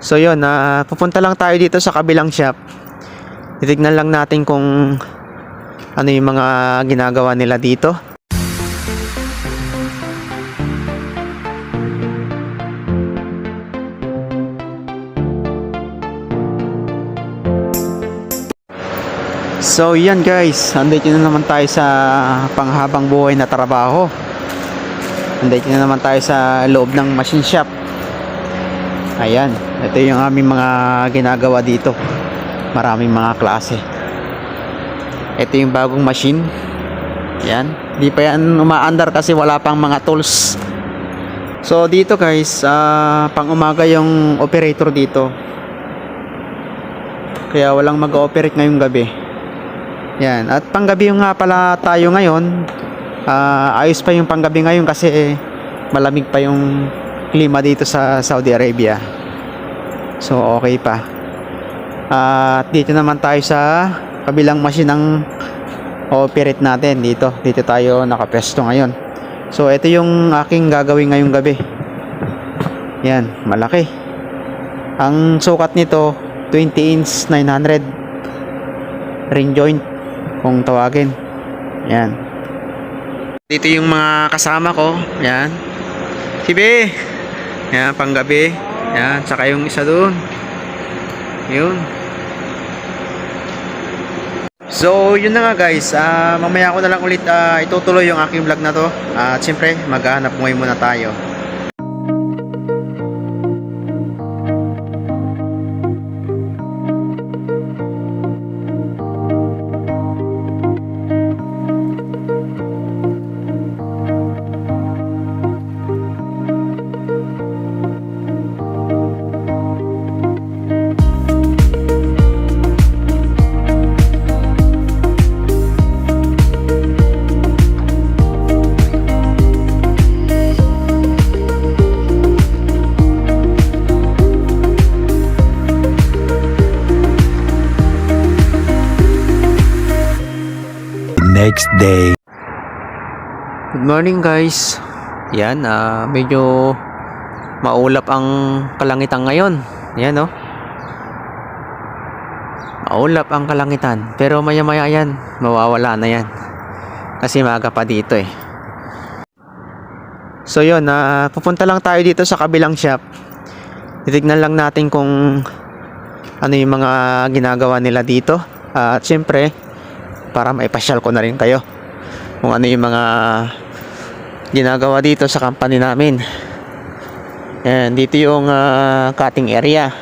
So yun, na pupunta lang tayo dito sa kabilang shop. Titignan lang natin kung ano yung mga ginagawa nila dito. So yan guys, andito na naman tayo sa panghabang buhay na trabaho. Andito na naman tayo sa loob ng machine shop. Ayan, ito yung aming mga ginagawa dito. Maraming mga klase. Ito yung bagong machine. Yan, di pa yan umaandar kasi wala pang mga tools. So dito guys, ah, pang umaga yung operator dito. Kaya walang mag-ooperate ngayong gabi. Yan. At panggabi yung nga pala tayo ngayon. Ah, ayos pa yung panggabi ngayon kasi malamig pa yung klima dito sa Saudi Arabia. So okay pa. At dito naman tayo sa kabilang machine ng operate natin dito. Dito tayo nakapesto ngayon. So ito yung aking gagawin ngayong gabi. Yan, malaki. Ang sukat nito 20 inch 900 ring joint kung tawagin. Yan. Dito yung mga kasama ko. Yan. Si. Yan, panggabi. Yan, saka yung isa doon. Yun. So, yun na nga guys. Ah, mamaya ko na lang ulit ah, itutuloy yung aking vlog na to. Ah, at siyempre, maghanap buhay muna tayo. Day. Good morning guys. Yan, ah, medyo maulap ang kalangitan ngayon. Yan oh. Maulap ang kalangitan. Pero maya maya yan, mawawala na yan. Kasi maaga pa dito eh. So yun, ah, pupunta lang tayo dito sa kabilang shop. Titignan lang natin kung ano yung mga ginagawa nila dito. Ah, At syempre, para maipasyal ko na rin kayo kung ano yung mga ginagawa dito sa company namin. Yan, dito yung ah, cutting area.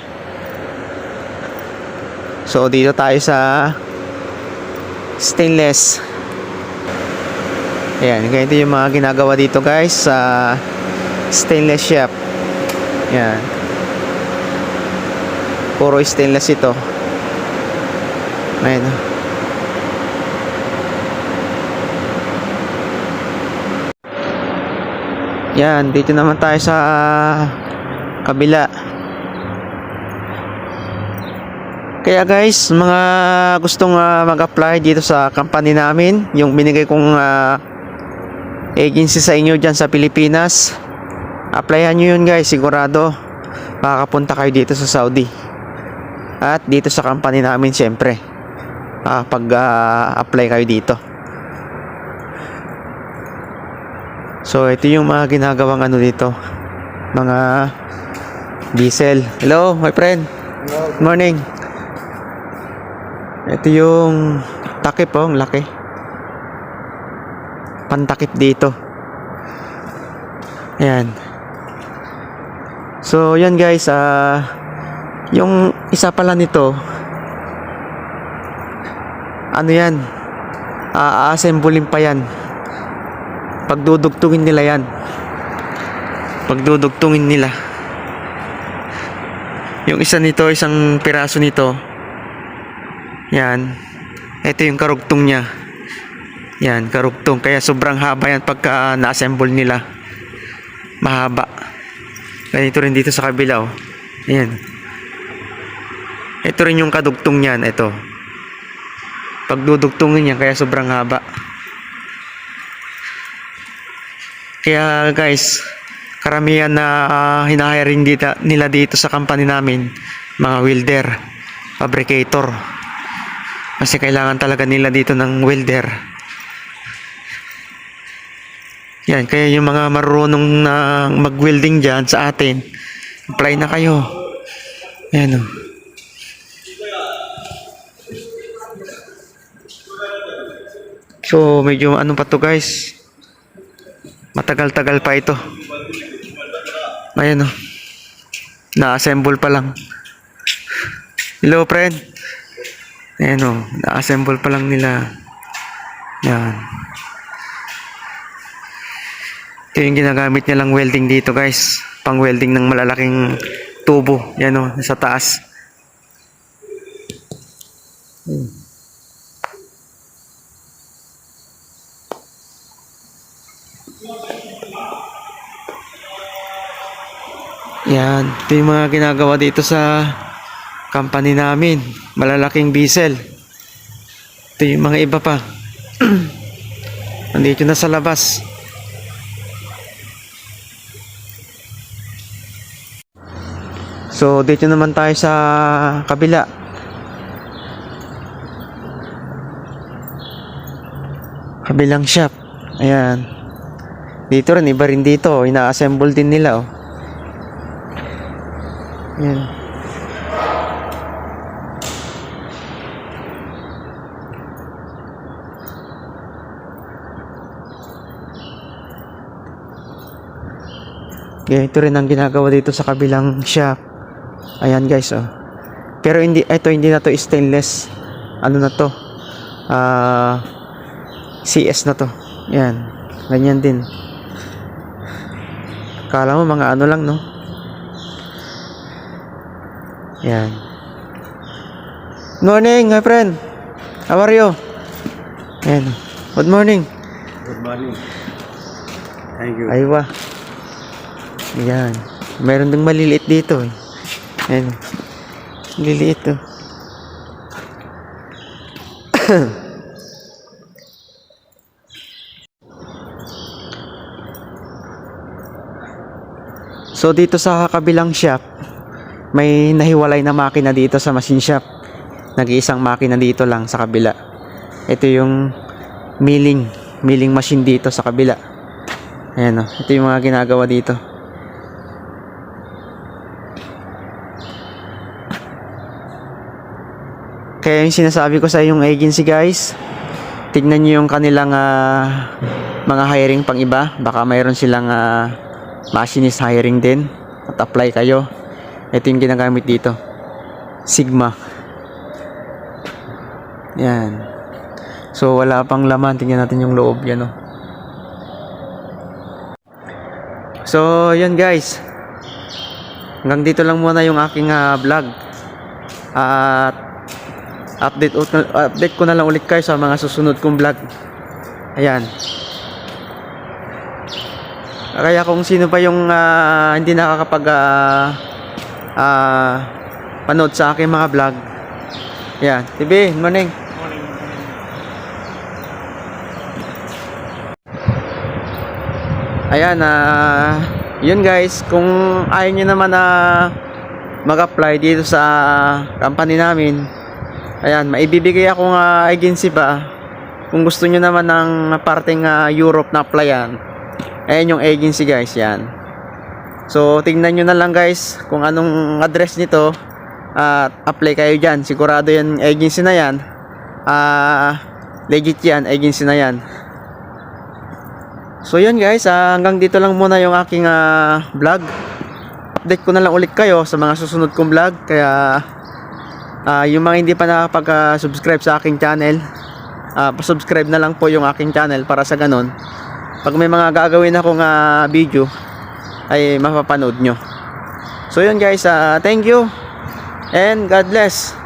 So dito tayo sa stainless. Yan, ganito yung mga ginagawa dito guys sa stainless shop. Yan. Puro stainless ito. Ayan. Yan, dito naman tayo sa kabila. Kaya guys, mga gustong ah, mag-apply dito sa company namin, yung binigay kong ah, agency sa inyo dyan sa Pilipinas, applyan nyo yun guys, sigurado makakapunta kayo dito sa Saudi. At dito sa company namin syempre, pag apply kayo dito. So ito yung mga ginagawang ano dito. Mga diesel. Hello, my friend. Good morning. Ito yung takip oh, ang laki. Pantakip dito. Ayan. So yan guys, ah yung isa pala nito ano yan? Ah, assemblein pa yan pagdudugtungin nila yan. Pagdudugtungin nila. Yung isa nito isang piraso nito. Yan. Ito yung karugtong niya. Yan karugtong. Kaya sobrang haba yan pagka na-assemble nila. Mahaba. Ganito rin dito sa kabila oh. yan ito rin yung kadugtong niyan ito. Pagdudugtungin niya kaya sobrang haba Kaya guys, karamihan na uh, hinahiring dito, nila dito sa company namin, mga welder, fabricator. Kasi kailangan talaga nila dito ng welder. Yan, kaya yung mga marunong na mag-welding dyan sa atin, apply na kayo. Ayan o. So, medyo ano pa to guys. Matagal-tagal pa ito. Ayan o. Na-assemble pa lang. Hello, friend. Ayan o. Na-assemble pa lang nila. Yan. Ito yung ginagamit nilang welding dito guys. Pang welding ng malalaking tubo. Yan o. Sa taas. Hmm. Yan, ito yung mga ginagawa dito sa company namin. Malalaking diesel. Ito yung mga iba pa. Nandito na sa labas. So, dito naman tayo sa kabila. Kabilang shop. Ayan. Dito rin, iba rin dito. Ina-assemble din nila, oh. Yan. Ganito rin ang ginagawa dito sa kabilang shop. Ayan guys, oh. Pero hindi, ito hindi na to stainless. Ano na to? Ah, CS na to. Yan. Ganyan din. Kala mo mga ano lang, no? Yan. Morning, my friend. How are you? Yan. Good morning. Good morning. Thank you. Aywa. Yan. Meron ding maliliit dito eh. Yan. Liliit oh. so dito sa kabilang shop, may nahiwalay na makina dito sa machine shop. Nag-iisang makina dito lang sa kabila. Ito yung milling, milling machine dito sa kabila. Ayan o, ito yung mga ginagawa dito. Kaya yung sinasabi ko sa yung agency guys, tignan nyo yung kanilang ah, mga hiring pang iba. Baka mayroon silang ah, machinist hiring din at apply kayo. Ito yung ginagamit dito. Sigma. Yan. So wala pang laman. Tingnan natin yung loob. Yan oh. So, yan guys. Hanggang dito lang muna yung aking ah, vlog. At update update ko na lang ulit kayo sa mga susunod kong vlog. Ayan. Kaya kung sino pa yung ah, hindi nakakapag ah, ah, panood sa aking mga vlog. Ayan. TV, good morning. Ayan, ah, yun guys, kung ayaw nyo naman na mag-apply dito sa company namin, ayan, maibibigay akong ah, agency ba, kung gusto nyo naman ng parteng ah, Europe na applyan, ayan yung agency guys, yan. So, tingnan nyo na lang guys, kung anong address nito, at apply kayo dyan, sigurado yan agency na yan, ah, legit yan, agency na yan. So yun guys, ah, hanggang dito lang muna yung aking ah, vlog. Update ko na lang ulit kayo sa mga susunod kong vlog. Kaya ah, yung mga hindi pa nakapag-subscribe sa aking channel, ah, pa-subscribe na lang po yung aking channel para sa ganon. Pag may mga gagawin akong ah, video, ay mapapanood nyo. So yun guys, ah, thank you and God bless.